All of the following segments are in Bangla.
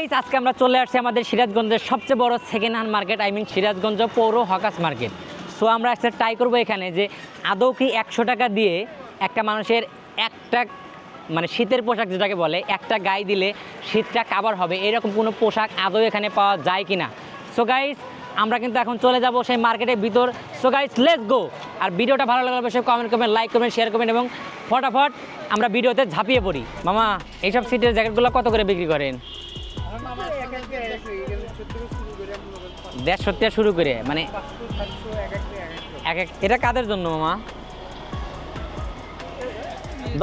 গাইস আজকে আমরা চলে আসছি আমাদের সিরাজগঞ্জের সবচেয়ে বড় second hand market I mean Sirajganj পৌর হকাস মার্কেট সো আমরা আজকে ট্রাই করব এখানে যে আদৌ কি একশো টাকা দিয়ে একটা মানুষের একটা মানে শীতের পোশাক যেটাকে বলে, একটা গায়ে দিলে শীতটা কাভার হবে। এরকম কোনো পোশাক আদৌ এখানে পাওয়া যায় কি না সো গাইজ আমরা কিন্তু এখন চলে যাব সেই মার্কেটের ভিতর। সো গাইজ লেটস গো আর ভিডিওটা ভালো লাগলে অবশ্যই কমেন্ট করবেন লাইক করবেন শেয়ার করবেন এবং ফটাফট আমরা ভিডিওতে ঝাঁপিয়ে পড়ি। মামা, এইসব সিটের জ্যাকেটগুলো কত করে বিক্রি করেন? দেড়শো থেকে শুরু করে মানে এক এক এটা কাদের জন্য, মামা?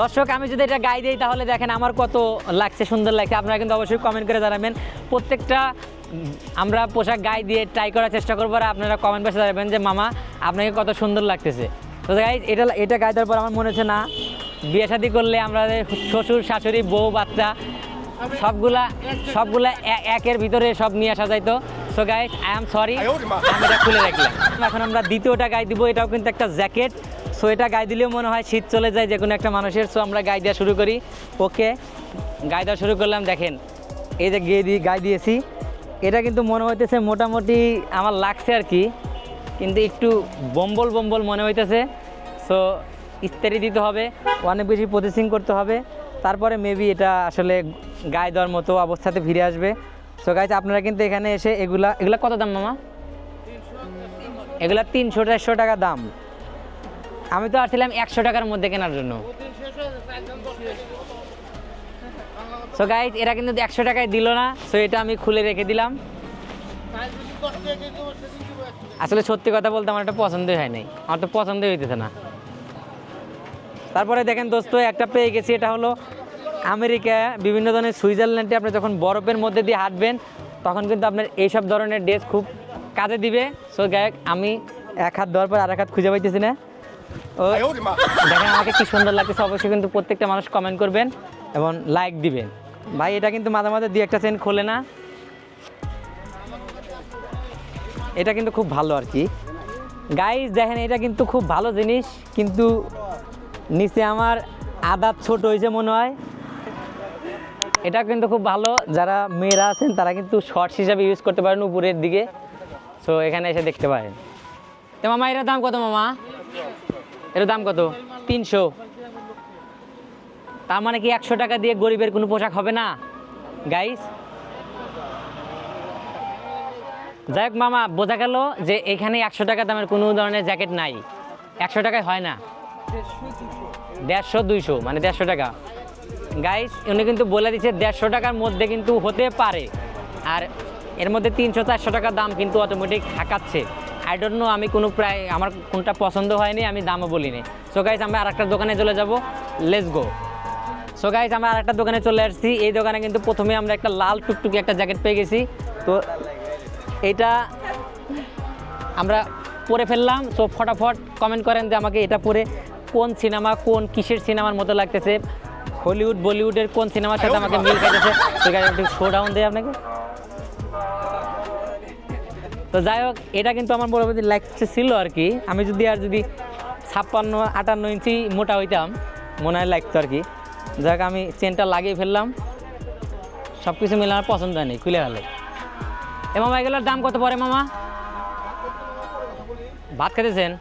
দর্শক, আমি যদি এটা গাই দিই, তাহলে দেখেন আমার কত লাগছে, সুন্দর লাগছে। আপনারা কিন্তু অবশ্যই কমেন্ট করে জানাবেন। প্রত্যেকটা আমরা পোশাক গায়ে দিয়ে ট্রাই করার চেষ্টা করব, আর আপনারা কমেন্ট বক্সে জানাবেন যে, মামা, আপনাকে কত সুন্দর লাগতেছে। তো গাইজ এটা এটা গায়ে দেওয়ার পর আমার মনে হচ্ছে না, বিয়ে শাদি করলে আমরা শ্বশুর, শাশুড়ি, বউ, বাচ্চা সবগুলা সবগুলা একের ভিতরে সব নিয়ে আসা যাইতো। So guys I am sorry আমি এটা খুলে রাখলাম। এখন আমরা দ্বিতীয়টা গায়ে দিব এটাও কিন্তু একটা জ্যাকেট। সো এটা গায়ে দিলেও মনে হয় শীত চলে যায় যে কোনো একটা মানুষের। সো আমরা গায়ে দেওয়া শুরু করি। ওকে গায়ে দেওয়া শুরু করলাম দেখেন। এই যে গিয়ে দিয়ে গায়ে দিয়েছি। এটা কিন্তু মনে হইতেছে মোটামুটি আমার লাগছে আর কি কিন্তু একটু বম্বল বম্বল মনে হইতেছে। সো ইস্তারি দিতে হবে অনেক বেশি প্রসেসিং করতে হবে। তারপরে মেবি এটা আসলে গায়ে দেওয়ার মতো অবস্থাতে ফিরে আসবে। সো গাইজ আপনারা কিন্তু এখানে এসে এগুলা এগুলা কত দাম মামা? এগুলা তিনশো চারশো টাকা দাম। আমি তো আসছিলাম একশো টাকার মধ্যে কেনার জন্য। সো গাইজ এরা কিন্তু একশো টাকায় দিল না। সো এটা আমি খুলে রেখে দিলাম। আসলে সত্যি কথা বলতে আমার এটা পছন্দই হয় নাই। আমার তো পছন্দই হইতেছে না। তারপরে দেখেন দোস্ত একটা পেয়ে গেছি এটা হলো আমেরিকা বিভিন্ন ধরনের সুইজারল্যান্ডে আপনি যখন বরফের মধ্যে দিয়ে হাঁটবেন তখন কিন্তু আপনার এইসব ধরনের ড্রেস খুব কাজে দিবে। সো গায়ক আমি এক হাত দেওয়ার পর আর এক হাত খুঁজে পাইতেছি না। ও দেখেন আমাকে কি সুন্দর লাগতেছে অবশ্যই কিন্তু প্রত্যেকটা মানুষ কমেন্ট করবেন এবং লাইক দিবেন। ভাই এটা কিন্তু মাঝে মাঝে দুই একটা চেন খোলে না। এটা কিন্তু খুব ভালো আর কি। গাইজ দেখেন এটা কিন্তু খুব ভালো জিনিস কিন্তু নিচে আমার আদাত ছোট হয়েছে মনে হয়। এটা কিন্তু খুব ভালো। যারা মেয়েরা আছেন, তারা কিন্তু শর্টস হিসাবে ইউজ করতে পারেন উপরের দিকে। সো এখানে এসে দেখতে পারেন। তো মামা, এটার দাম কত মামা? এটার দাম কত? তিনশো। তার মানে কি একশো টাকা দিয়ে গরিবের কোনো পোশাক হবে না? গাইস যাই হোক মামা, বোঝা গেল যে এখানে একশো টাকা দামের কোনো ধরনের জ্যাকেট নাই। একশো টাকায় হয় না। দেড়শো দুইশো মানে দেড়শো টাকা। গাইস উনি কিন্তু বলে দিচ্ছে দেড়শো টাকার মধ্যে কিন্তু হতে পারে। আর এর মধ্যে তিনশো চারশো টাকার দাম কিন্তু অটোমেটিক হাঁকাচ্ছে। আই ডোন্ট নো আমি কোনো প্রায়, আমার কোনটা পছন্দ হয়নি, আমি দামও বলিনি। সো গাইস আমরা আর একটা দোকানে চলে যাব। লেটস গো সো গাইস আমরা আর একটা দোকানে চলে আসছি। এই দোকানে কিন্তু প্রথমে আমরা একটা লাল টুকটুকি একটা জ্যাকেট পেয়ে গেছি। তো এটা আমরা পরে ফেললাম। সো ফটাফট কমেন্ট করেন যে আমাকে এটা পরে কোন সিনেমা কোন কিসের সিনেমার মতো লাগতেছে? হলিউড বলিউডের কোন সিনেমার সাথে আমাকে মিল খাইতেছে ঠিক আছে একটু শো ডাউন দেয় আপনাকে। তো যাই হোক এটা কিন্তু আমার মোটামুটি লাগছে ছিল আর কি। আমি যদি আর যদি ছাপ্পান্ন আটান্ন ইঞ্চি মোটা হইতাম মনে হয় লাগতো আর কি। যাই হোক আমি চেনটা লাগিয়ে ফেললাম। সব কিছু মিলে আমার পছন্দ হয়নি খুলে গেল এ মামা এগুলোর দাম কত পড়ে মামা? ভাত খেতেছেন?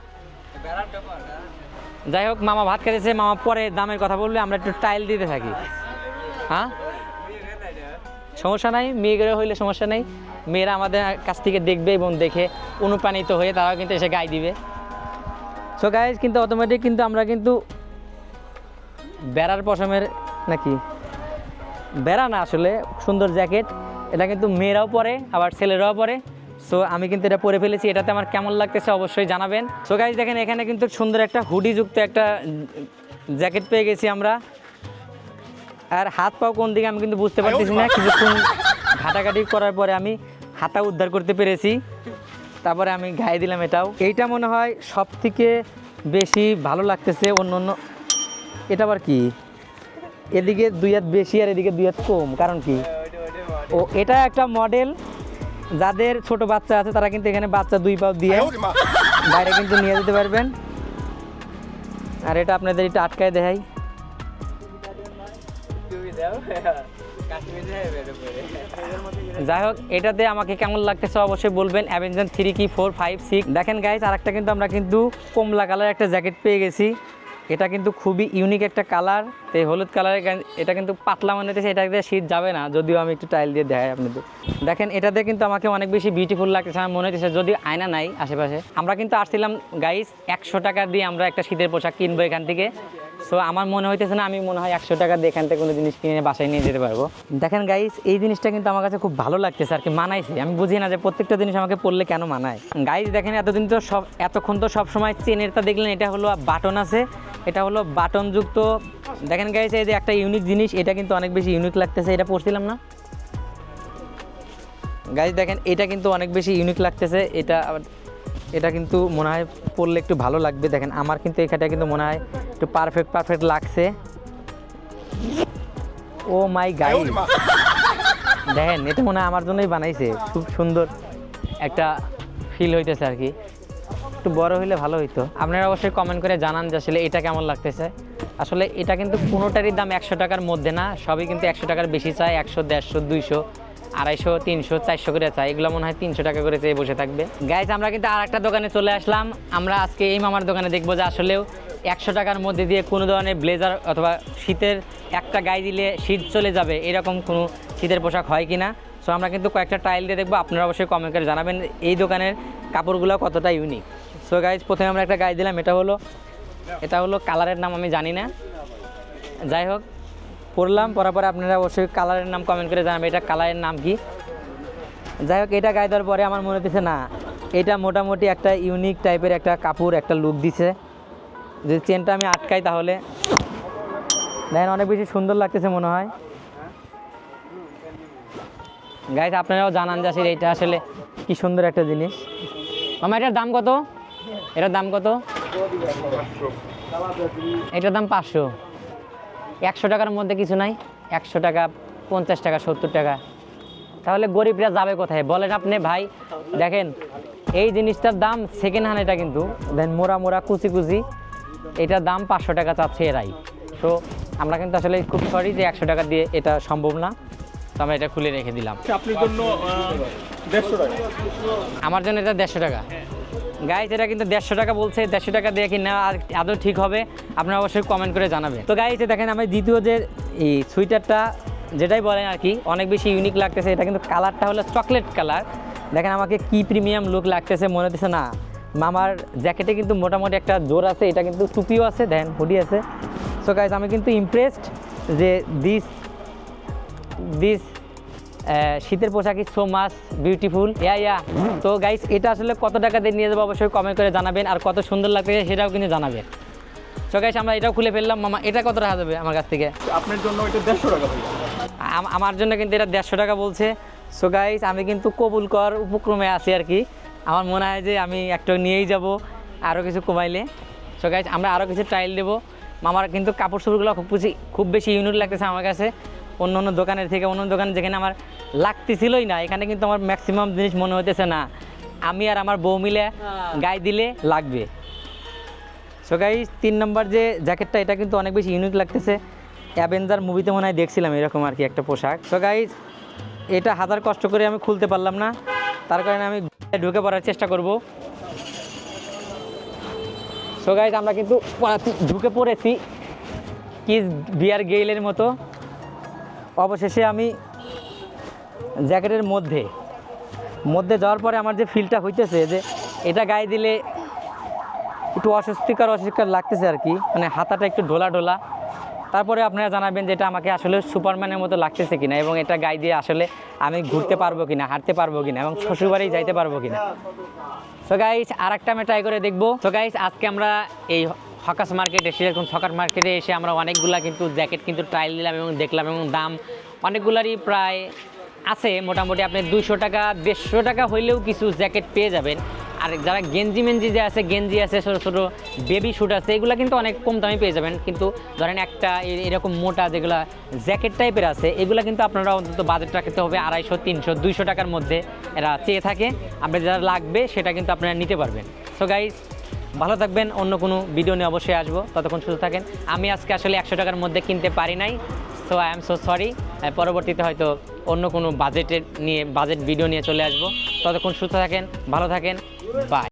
যাই হোক, মামা ভাত খেতেছে, মামা পরে দামের কথা বললে আমরা একটু টাইল দিতে থাকি। হ্যাঁ? সমস্যা নাই, মেয়েগুলো হইলে সমস্যা নেই। মেয়েরা আমাদের কাছ থেকে দেখবে এবং দেখে অনুপ্রাণিত হয়ে তারাও কিন্তু এসে গায়ে দিবে। সো গাইজ কিন্তু অটোমেটিক কিন্তু আমরা কিন্তু বেড়ার পশমের নাকি? বেড়া না আসলে, সুন্দর জ্যাকেট এটা কিন্তু মেয়েরাও পরে, আবার ছেলেরাও পরে। সো আমি কিন্তু এটা পরে ফেলেছি, এটাতে আমার কেমন লাগতেছে অবশ্যই জানাবেন। সো গাইজ দেখেন, এখানে কিন্তু সুন্দর একটা হুডি যুক্ত একটা জ্যাকেট পেয়ে গেছি আমরা। আর হাত পাও কোন দিকে আমি কিন্তু বুঝতে পারতেছি না, কিছুক্ষণ ঘাটাঘাটি করার পরে আমি হাতা উদ্ধার করতে পেরেছি। তারপরে আমি গায়ে দিলাম এটাও। এইটা মনে হয় সব থেকে বেশি ভালো লাগতেছে, অন্য অন্য এটা আবার কি? এদিকে দুই হাত বেশি আর এদিকে দুই হাত কম, কারণ কি? ও, এটা একটা মডেল যাদের ছোট বাচ্চা আছে তারা কিন্তু এখানে বাচ্চা দুই পাও দিয়ে বাইরে কিন্তু নিয়ে যেতে পারবেন। আর এটা আপনাদের এটা আটকায় দেখাই। যাই হোক এটাতে আমাকে কেমন লাগতেছে অবশ্যই বলবেন। অ্যাভেঞ্জার থ্রি কি ফোর ফাইভ সিক্স দেখেন গাইজ আরেকটা কিন্তু আমরা কিন্তু কমলা কালার একটা জ্যাকেট পেয়ে গেছি। এটা কিন্তু খুবই ইউনিক একটা কালার এই হলুদ কালারের এটা কিন্তু পাতলা মনে হচ্ছে এটা দিয়ে শীত যাবে না। যদিও আমি একটু টাইল দিয়ে দেখাই আপনাদের। দেখেন এটাতে কিন্তু আমাকে অনেক বেশি বিউটিফুল লাগতেছে, আমার মনে হচ্ছে যদি আয়না নাই আশেপাশে। আমরা কিন্তু আসছিলাম গাইস একশো টাকা দিয়ে আমরা একটা শীতের পোশাক কিনবো এখান থেকে। সো আমার মনে হইতেছে না, আমি মনে হয় একশো টাকা দিয়ে এখান থেকে কোনো জিনিস কিনে বাসায় নিয়ে যেতে পারব। দেখেন গাইস এই জিনিসটা কিন্তু আমার কাছে খুব ভালো লাগতেছে আর কি, মানাইছে। আমি বুঝি না যে প্রত্যেকটা জিনিস আমাকে পড়লে কেন মানায়। গাইস দেখেন এতদিন তো সব, এতক্ষণ তো সব সময় চেনেরটা দেখলেন, এটা হলো বাটন আছে, এটা হলো বাটনযুক্ত। দেখেন গাইস এই যে একটা ইউনিক জিনিস, এটা কিন্তু অনেক বেশি ইউনিক লাগতেছে, এটা পড়ছিলাম না? গাইস দেখেন, এটা কিন্তু অনেক বেশি ইউনিক লাগতেছে, এটা আবার এটা কিন্তু মনে হয় পরলে একটু ভালো লাগবে। দেখেন আমার কিন্তু এখানটা কিন্তু মনে হয় একটু পারফেক্ট পারফেক্ট লাগছে। ও মাই গাইড দেখেন এটা মনে হয় আমার জন্যই বানাইছে। খুব সুন্দর একটা ফিল হইতেছে আর কি। একটু বড় হইলে ভালো হইতো। আপনারা অবশ্যই কমেন্ট করে জানান যে আসলে এটা কেমন লাগতেছে। আসলে এটা কিন্তু কোনোটারই দাম একশো টাকার মধ্যে না সবই কিন্তু একশো টাকার বেশি চায় একশো দেড়শো দুইশো। আড়াইশো, তিনশো, চারশো করে চাই। এগুলো মনে হয় তিনশো টাকা করে চেয়ে বসে থাকবে। গাইজ আমরা কিন্তু আর একটা দোকানে চলে আসলাম। আমরা আজকে এই মামার দোকানে দেখব যে আসলেও একশো টাকার মধ্যে দিয়ে কোনো ধরনের ব্লেজার অথবা শীতের একটা গায়ে দিলে শীত চলে যাবে, এরকম কোনো শীতের পোশাক হয় কি না সো আমরা কিন্তু কয়েকটা টাইল দিয়ে দেখব। আপনারা অবশ্যই কমেন্ট করে জানাবেন এই দোকানের কাপড়গুলো কতটা ইউনিক সো গাইজ প্রথমে আমরা একটা গায়ে দিলাম। এটা হলো এটা হলো কালারের নাম আমি জানি না। যাই হোক পড়লাম পরার পরে আপনারা অবশ্যই কালারের নাম কমেন্ট করে জানাবেন, এটা কালারের নাম কি? যাই হোক, এটা গায়ে দেওয়ার পরে আমার মনে হচ্ছে না, এটা মোটামুটি একটা ইউনিক টাইপের একটা কাপড়, একটা লুক দিছে। যদি চেনটা আমি আটকাই তাহলে। দেখেন, অনেক বেশি সুন্দর লাগতেছে মনে হয়। গাইজ আপনারাও জানান যে আসলে এটা আসলে কি সুন্দর একটা জিনিস। মামা, এটার দাম কত? এটার দাম কত? এটার দাম পাঁচশো। একশো টাকার মধ্যে কিছু নাই একশো টাকা পঞ্চাশ টাকা সত্তর টাকা। তাহলে গরিবরা যাবে কোথায়? বলেন আপনি ভাই দেখেন এই জিনিসটার দাম সেকেন্ড হ্যান্ড এটা কিন্তু। দেন মোড়া মোড়া কুচি কুচি এটার দাম পাঁচশো টাকা চাচ্ছে এরাই। তো আমরা কিন্তু আসলে খুব সরি যে একশো টাকা দিয়ে এটা সম্ভব না। তো আমরা এটা খুলে রেখে দিলাম। আপনার জন্য দেড়শো টাকা। আমার জন্য এটা দেড়শো টাকা। গাইজ এটা কিন্তু দেড়শো টাকা বলছে, দেড়শো টাকা দিয়ে কি না আদৌ ঠিক হবে? আপনারা অবশ্যই কমেন্ট করে জানাবেন। তো গাইজ দেখেন আমি দ্বিতীয় যে, এই সুইটারটা যেটাই বলেন আর কি, অনেক বেশি ইউনিক লাগতেছে। এটা কিন্তু কালারটা হলো চকলেট কালার দেখেন আমাকে কি প্রিমিয়াম লুক লাগতেছে, মনে হচ্ছে না। মামার জ্যাকেটে কিন্তু মোটামুটি একটা জোর আছে, এটা কিন্তু টুপিও আছে দেন হুডি আছে। সো গাইজ আমি কিন্তু ইমপ্রেসড যে দিস দিস শীতের পোশাক is so much beautiful yeah yeah তো গাইস এটা আসলে কত টাকা দিয়ে নিয়ে যাব অবশ্যই কমেন্ট করে জানাবেন আর কত সুন্দর লাগছে সেটাও কিন্তু জানাবেন। তো গাইস আমরা এটাও খুলে ফেললাম। মামা এটা কত টাকা যাবে আমার কাছ থেকে? আপনার জন্য এটা দেড়শো টাকা আমার জন্য কিন্তু এটা দেড়শো টাকা বলছে। সো গাইস আমি কিন্তু কবুল কর উপক্রমে আছি আর কি। আমার মনে হয় যে আমি একটা নিয়েই যাব আরও কিছু কমাইলে। সো গাইস আমরা আরও কিছু ট্রায়াল দেবো। মামার কিন্তু কাপড় চোপড়গুলো খুব বেশি খুব বেশি ইউনিট লাগতেছে আমার কাছে। অন্য অন্য দোকানের থেকে অন্য দোকানে যেখানে আমার লাগতেছিলই না এখানে কিন্তু আমার ম্যাক্সিমাম জিনিস মনে হইতেছে না। আমি আর আমার বউ মিলে গায়ে দিলে লাগবে। সো তিন নম্বর যে জ্যাকেটটা এটা কিন্তু অনেক বেশি ইউনিক লাগতেছে। অ্যাভেঞ্জার মুভিতে মনে হয় দেখছিলাম এরকম আর কি একটা পোশাক। সো এটা হাজার কষ্ট করে আমি খুলতে পারলাম না। তার কারণে আমি ঢুকে পড়ার চেষ্টা করব। সো আমরা কিন্তু ঢুকে পড়েছি। কিস বিয়ার গেইলের মতো। অবশেষে আমি জ্যাকেটের মধ্যে মধ্যে যাওয়ার পরে আমার যে ফিলটা হইতেছে যে এটা গায়ে দিলে একটু অস্বস্তিকর অস্বস্তিকর লাগতেছে আর কি। মানে হাতাটা একটু ঢোলা ঢোলা। তারপরে আপনারা জানাবেন যে এটা আমাকে আসলে সুপারম্যানের মতো লাগতেছে কিনা এবং এটা গায়ে দিয়ে আসলে আমি ঘুরতে পারব কিনা, হাঁটতে পারব কিনা এবং শ্বশুরবাড়ি যাইতে পারব কিনা। সো গাইস আর একটা আমি ট্রাই করে দেখব। তো গাইস আজকে আমরা এই হকাস মার্কেটে সেরকম ছকার মার্কেটে এসে আমরা অনেকগুলা কিন্তু জ্যাকেট কিন্তু ট্রায়াল দিলাম এবং দেখলাম এবং দাম অনেকগুলারই প্রায় আছে। মোটামুটি আপনি দুশো টাকা, দেড়শো টাকা হইলেও কিছু জ্যাকেট পেয়ে যাবেন। আর যারা গেঞ্জি মেঞ্জি যে আছে, গেঞ্জি আছে, ছোটো ছোটো বেবি শ্যুট আছে, এগুলো কিন্তু অনেক কম দামে পেয়ে যাবেন। কিন্তু ধরেন একটা এরকম মোটা যেগুলো জ্যাকেট টাইপের আছে, এগুলো কিন্তু আপনারা অন্তত বাজেট রাখতে হবে আড়াইশো, তিনশো, দুইশো টাকার মধ্যে এরা চেয়ে থাকে। আপনার যারা লাগবে সেটা কিন্তু আপনারা নিতে পারবেন। সো গাইস ভালো থাকবেন, অন্য কোনো ভিডিও নিয়ে অবশ্যই আসব। ততক্ষণ সুস্থ থাকেন। আমি আজকে আসলে একশো টাকার মধ্যে কিনতে পারি নাই so I am so sorry পরবর্তীতে হয়তো অন্য কোনো বাজেটের নিয়ে বাজেট ভিডিও নিয়ে চলে আসব। ততক্ষণ সুস্থ থাকেন, ভালো থাকেন বাই